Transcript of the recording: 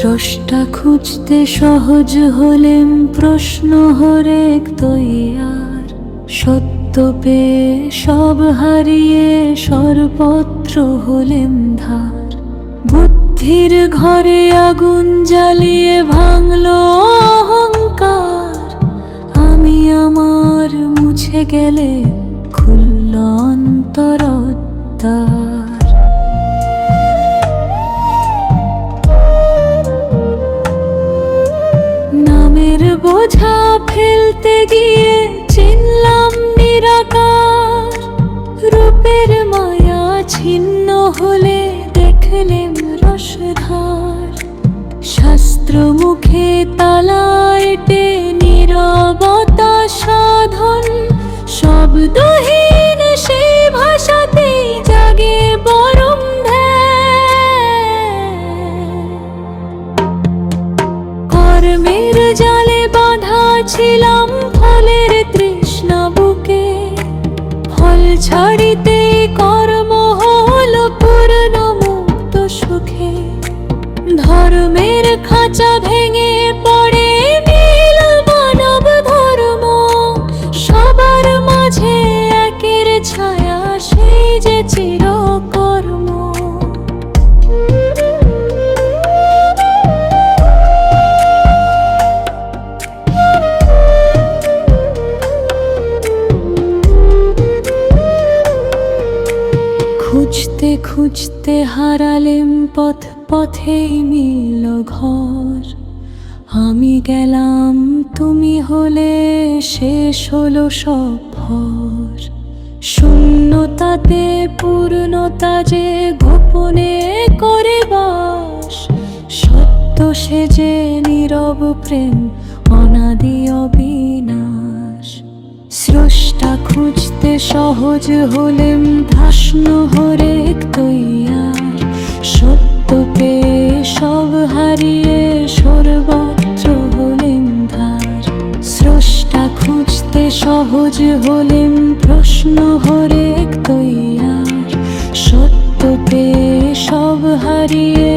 স্রষ্টা খুঁজতে সহজ হলেম প্রশ্ন হরেক তৈয়ার। সত্য পেয়ে সব হারিয়ে সর্বত্র হলেম ধার। বুদ্ধির ঘরে আগুন জ্বালিয়ে ভাঙল অহংকার। আমি আমার মুছে গেলে খুলল অন্তরদ্বার শাস্ত্র মুখে তালাইটে নীরবতা সাধন শব্দহীন সেই ভাষাতেই জাগে বরম কর্মের জালে বাঁধা ছিলাম ফলের তৃষ্ণা বুকে। ফল ছাড়িতে খুঁজতে খুঁজতে হারালেম পথ, পথেই মিলল ঘর। আমি গেলাম, তুমি হলে শেষ হলো সব ভর। শূন্যতাতে পূর্ণতা যে গোপনে করে বাস। সত্য সে যে নীরব প্রেম, অনাদি অবিনাশ। স্রষ্টা খুঁজতে সহজ হলেম হলেম প্রশ্ন হরেক তৈয়ার সত্য পেয়ে সব হারিয়ে